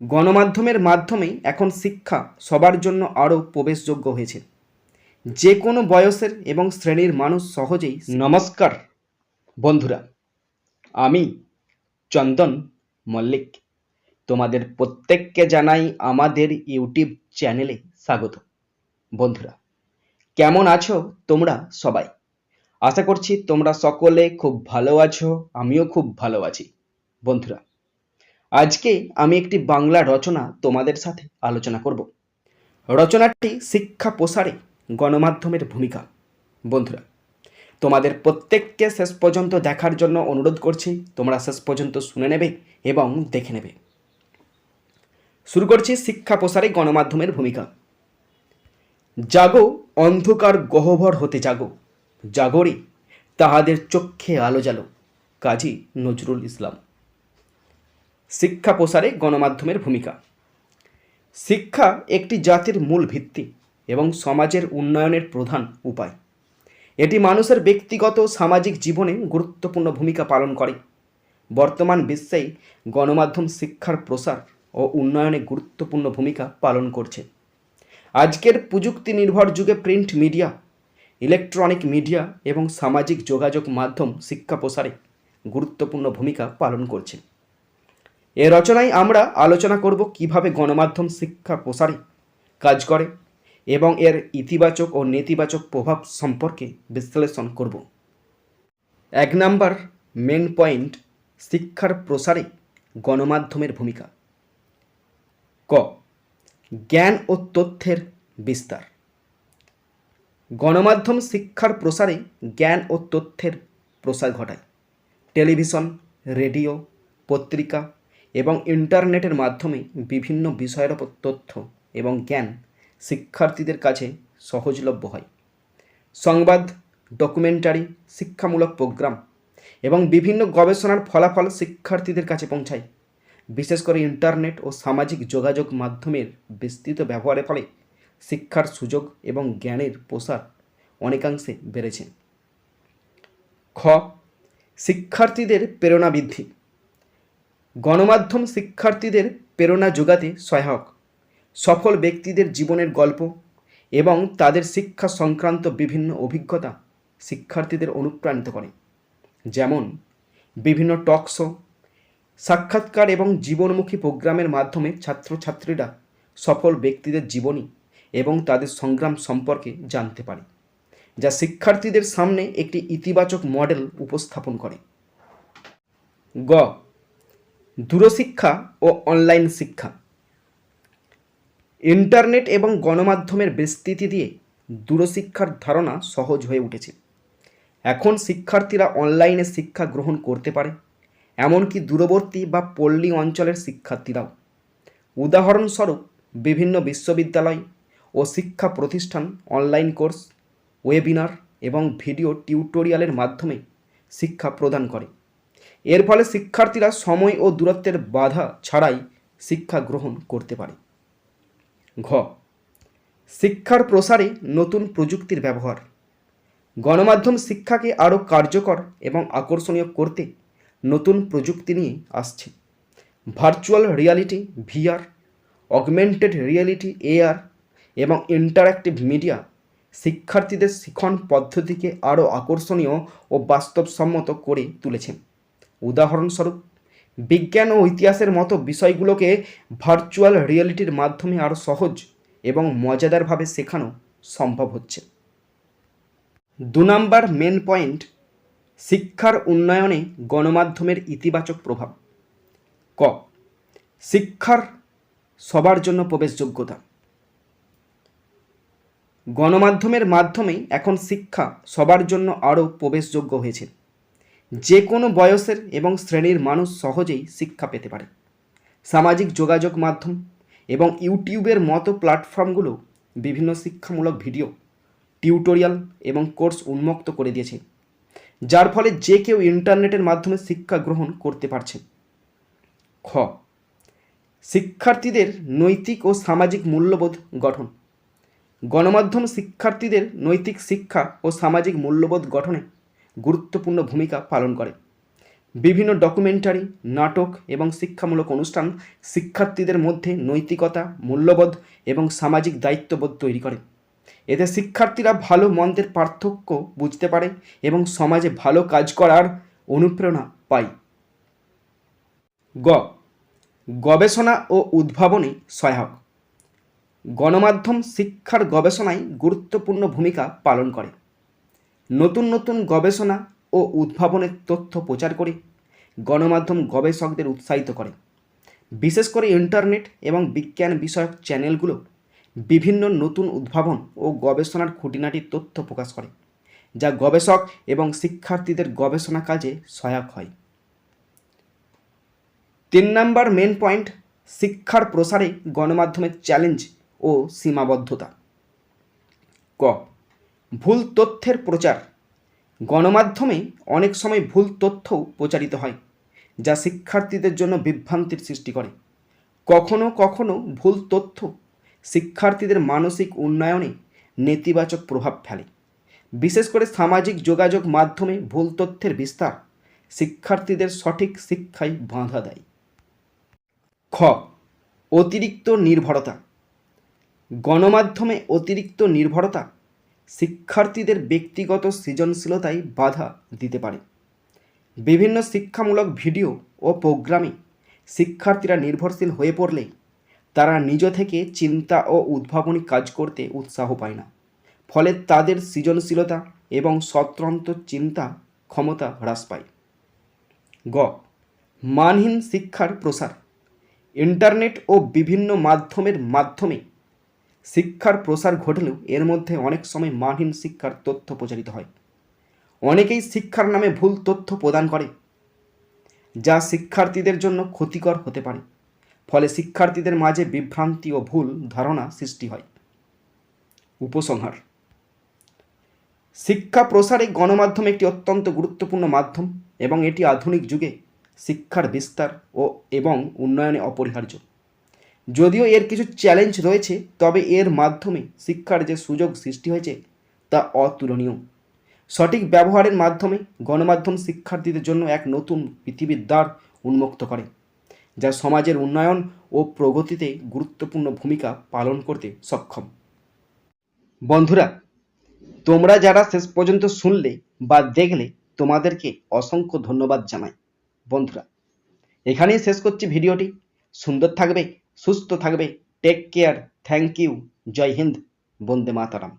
গণমাধ্যমের মাধ্যমেই এখন শিক্ষা সবার জন্য আরও প্রবেশযোগ্য হয়েছে। যে কোনো বয়সের এবং শ্রেণির মানুষ সহজেই নমস্কার, বন্ধুরা। আমি চন্দন মল্লিক। তোমাদের প্রত্যেককে জানাই আমাদের ইউটিউব চ্যানেলে স্বাগত। বন্ধুরা, কেমন আছো তোমরা সবাই? আশা করছি তোমরা সকলে খুব ভালো আছো, আমিও খুব ভালো আছি। বন্ধুরা আজকে আমি একটি বাংলা রচনা তোমাদের সাথে আলোচনা করব। রচনাটি শিক্ষা প্রসারে গণমাধ্যমের ভূমিকা। বন্ধুরা, তোমাদের প্রত্যেককে শেষ পর্যন্ত দেখার জন্য অনুরোধ করছি, তোমরা শেষ পর্যন্ত শুনে নেবে এবং দেখে নেবে। শুরু করছি শিক্ষা প্রসারে গণমাধ্যমের ভূমিকা। জাগো, অন্ধকার গহ্বর হতে জাগো। জাগরে তাহাদের চক্ষে আলো জালো কাজী নজরুল ইসলাম। শিক্ষা প্রসারে গণমাধ্যমের ভূমিকা। শিক্ষা একটি জাতির মূল ভিত্তি এবং সমাজের উন্নয়নের প্রধান উপায়। এটি মানুষের ব্যক্তিগত সামাজিক জীবনে গুরুত্বপূর্ণ ভূমিকা পালন করে। বর্তমান বিশ্বে গণমাধ্যম শিক্ষার প্রসার ও উন্নয়নে গুরুত্বপূর্ণ ভূমিকা পালন করছে। আজকের প্রযুক্তি নির্ভর যুগে প্রিন্ট মিডিয়া, ইলেকট্রনিক মিডিয়া এবং সামাজিক যোগাযোগ মাধ্যম শিক্ষা প্রসারে গুরুত্বপূর্ণ ভূমিকা পালন করছে। এ রচনায় আমরা আলোচনা করব কীভাবে গণমাধ্যম শিক্ষা প্রসারে কাজ করে এবং এর ইতিবাচক ও নেতিবাচক প্রভাব সম্পর্কে বিশ্লেষণ করব। এক নাম্বার মেন পয়েন্ট, শিক্ষার প্রসারে গণমাধ্যমের ভূমিকা। ক, জ্ঞান ও তথ্যের বিস্তার। গণমাধ্যম শিক্ষার প্রসারে জ্ঞান ও তথ্যের প্রসার ঘটায়। টেলিভিশন, রেডিও, পত্রিকা এবং ইন্টারনেটের মাধ্যমে বিভিন্ন বিষয়ের ওপর তথ্য এবং জ্ঞান শিক্ষার্থীদের কাছে সহজলভ্য হয়। সংবাদ, ডকুমেন্টারি, শিক্ষামূলক প্রোগ্রাম এবং বিভিন্ন গবেষণার ফলাফল শিক্ষার্থীদের কাছে পৌঁছায়। বিশেষ করে ইন্টারনেট ও সামাজিক যোগাযোগ মাধ্যমের বিস্তৃত ব্যবহারের ফলে শিক্ষার সুযোগ এবং জ্ঞানের প্রসার অনেকাংশে বেড়েছে। খ, শিক্ষার্থীদের প্রেরণা বৃদ্ধি। গণমাধ্যম শিক্ষার্থীদের প্রেরণা যোগাতে সহায়ক। সফল ব্যক্তিদের জীবনের গল্প এবং তাদের শিক্ষা সংক্রান্ত বিভিন্ন অভিজ্ঞতা শিক্ষার্থীদের অনুপ্রাণিত করে। যেমন, বিভিন্ন টক শো, সাক্ষাৎকার এবং জীবনমুখী প্রোগ্রামের মাধ্যমে ছাত্রছাত্রীরা সফল ব্যক্তিদের জীবনী এবং তাদের সংগ্রাম সম্পর্কে জানতে পারে, যা শিক্ষার্থীদের সামনে একটি ইতিবাচক মডেল উপস্থাপন করে। গ দূরশিক্ষা ও অনলাইন শিক্ষা। ইন্টারনেট এবং গণমাধ্যমের বিস্তৃতি দিয়ে দূরশিক্ষার ধারণা সহজ হয়ে উঠেছে। এখন শিক্ষার্থীরা অনলাইনে শিক্ষা গ্রহণ করতে পারে, এমনকি দূরবর্তী বা পল্লী অঞ্চলের শিক্ষার্থীরাও। উদাহরণস্বরূপ, বিভিন্ন বিশ্ববিদ্যালয় ও শিক্ষা প্রতিষ্ঠান অনলাইন কোর্স ওয়েবিনার এবং ভিডিও টিউটোরিয়ালের মাধ্যমে শিক্ষা প্রদান করে। এর ফলে শিক্ষার্থীরা সময় ও দূরত্বের বাধা ছাড়াই শিক্ষা গ্রহণ করতে পারে। ঘ, শিক্ষার প্রসারে নতুন প্রযুক্তির ব্যবহার। গণমাধ্যম শিক্ষাকে আরও কার্যকর এবং আকর্ষণীয় করতে নতুন প্রযুক্তি নিয়ে আসছে। Virtual reality, VR, augmented reality, AR এবং ইন্টারাক্টিভ মিডিয়া শিক্ষার্থীদের শিক্ষণ পদ্ধতিকে আরও আকর্ষণীয় ও বাস্তবসম্মত করে তুলেছে উদাহরণস্বরূপ, বিজ্ঞান ও ইতিহাসের মতো বিষয়গুলোকে ভার্চুয়াল রিয়েলিটির মাধ্যমে আরও সহজ এবং মজাদারভাবে শেখানো সম্ভব হচ্ছে। দু নম্বর মেন পয়েন্ট শিক্ষার উন্নয়নে গণমাধ্যমের ইতিবাচক প্রভাব। ক, শিক্ষার সবার জন্য প্রবেশযোগ্যতা। গণমাধ্যমের মাধ্যমেই এখন শিক্ষা সবার জন্য আরও প্রবেশযোগ্য হয়েছে। যে কোনো বয়সের এবং শ্রেণির মানুষ সহজেই শিক্ষা পেতে পারে। সামাজিক যোগাযোগ মাধ্যম এবং ইউটিউবের মতো প্ল্যাটফর্মগুলো বিভিন্ন শিক্ষামূলক ভিডিও, টিউটোরিয়াল এবং কোর্স উন্মুক্ত করে দিয়েছে, যার ফলে যে কেউ ইন্টারনেটের মাধ্যমে শিক্ষা গ্রহণ করতে পারছে। খ, শিক্ষার্থীদের নৈতিক ও সামাজিক মূল্যবোধ গঠন। গণমাধ্যম শিক্ষার্থীদের নৈতিক শিক্ষা ও সামাজিক মূল্যবোধ গঠনে গুরুত্বপূর্ণ ভূমিকা পালন করে। বিভিন্ন ডকুমেন্টারি নাটক এবং শিক্ষামূলক অনুষ্ঠান শিক্ষার্থীদের মধ্যে নৈতিকতা, মূল্যবোধ এবং সামাজিক দায়িত্ববোধ তৈরি করে। এতে শিক্ষার্থীরা ভালো মন্দের পার্থক্য বুঝতে পারে এবং সমাজে ভালো কাজ করার অনুপ্রেরণা পায়। গ, গবেষণা ও উদ্ভাবনে সহায়ক। গণমাধ্যম শিক্ষার গবেষণায় গুরুত্বপূর্ণ ভূমিকা পালন করে। নতুন নতুন গবেষণা ও উদ্ভাবনের তথ্য প্রচার করে, গণমাধ্যম গবেষকদের উৎসাহিত করে। বিশেষ করে ইন্টারনেট এবং বিজ্ঞান বিষয়ক চ্যানেলগুলো বিভিন্ন নতুন উদ্ভাবন ও গবেষণার খুঁটিনাটি তথ্য প্রকাশ করে, যা গবেষক এবং শিক্ষার্থীদের গবেষণা কাজে সহায়ক হয়। তিন নাম্বার মেন পয়েন্ট, শিক্ষার প্রসারে গণমাধ্যমের চ্যালেঞ্জ ও সীমাবদ্ধতা। ক ভুল তথ্যের প্রচার। গণমাধ্যমে অনেক সময় ভুল তথ্যও প্রচারিত হয়, যা শিক্ষার্থীদের জন্য বিভ্রান্তির সৃষ্টি করে। কখনো কখনো ভুল তথ্য শিক্ষার্থীদের মানসিক উন্নয়নে নেতিবাচক প্রভাব ফেলে। বিশেষ করে সামাজিক যোগাযোগ মাধ্যমে ভুল তথ্যের বিস্তার শিক্ষার্থীদের সঠিক শিক্ষায় বাধা দেয়। খ, অতিরিক্ত নির্ভরতা। গণমাধ্যমে অতিরিক্ত নির্ভরতা শিক্ষার্থীদের ব্যক্তিগত সৃজনশীলতায় বাধা দিতে পারে। বিভিন্ন শিক্ষামূলক ভিডিও ও প্রোগ্রামে শিক্ষার্থীরা নির্ভরশীল হয়ে পড়লে তারা নিজ থেকে চিন্তা ও উদ্ভাবনী কাজ করতে উৎসাহ পায় না। ফলে তাদের সৃজনশীলতা এবং স্বতন্ত্র চিন্তা ক্ষমতা হ্রাস পায়। গ। মানহীন শিক্ষার প্রসার। ইন্টারনেট ও বিভিন্ন মাধ্যমের মাধ্যমে শিক্ষার প্রসার ঘটলেও এর মধ্যে অনেক সময় মানহীন শিক্ষার তথ্য প্রচারিত হয়। অনেকেই শিক্ষার নামে ভুল তথ্য প্রদান করে, যা শিক্ষার্থীদের জন্য ক্ষতিকর হতে পারে। ফলে শিক্ষার্থীদের মাঝে বিভ্রান্তি ও ভুল ধারণা সৃষ্টি হয়। উপসংহার। শিক্ষা প্রসারে গণমাধ্যম একটি অত্যন্ত গুরুত্বপূর্ণ মাধ্যম এবং এটি আধুনিক যুগে শিক্ষার বিস্তার ও এবং উন্নয়নে অপরিহার্য। যদিও এর কিছু চ্যালেঞ্জ রয়েছে, তবে এর মাধ্যমে শিক্ষার যে সুযোগ সৃষ্টি হয়েছে তা অতুলনীয়। সঠিক ব্যবহারের মাধ্যমে গণমাধ্যম শিক্ষার্থীদের জন্য এক নতুন পৃথিবীর দ্বার উন্মুক্ত করে, যা সমাজের উন্নয়ন ও প্রগতিতে গুরুত্বপূর্ণ ভূমিকা পালন করতে সক্ষম। বন্ধুরা, তোমরা যারা শেষ পর্যন্ত শুনলে বা দেখলে, তোমাদেরকে অসংখ্য ধন্যবাদ জানাই। বন্ধুরা, এখানেই শেষ করছি ভিডিওটি। সুন্দর থাকবে সুস্থ থাকবে। টেক কেয়ার থ্যাংক ইউ জয় হিন্দ. বন্দে মাতারাম।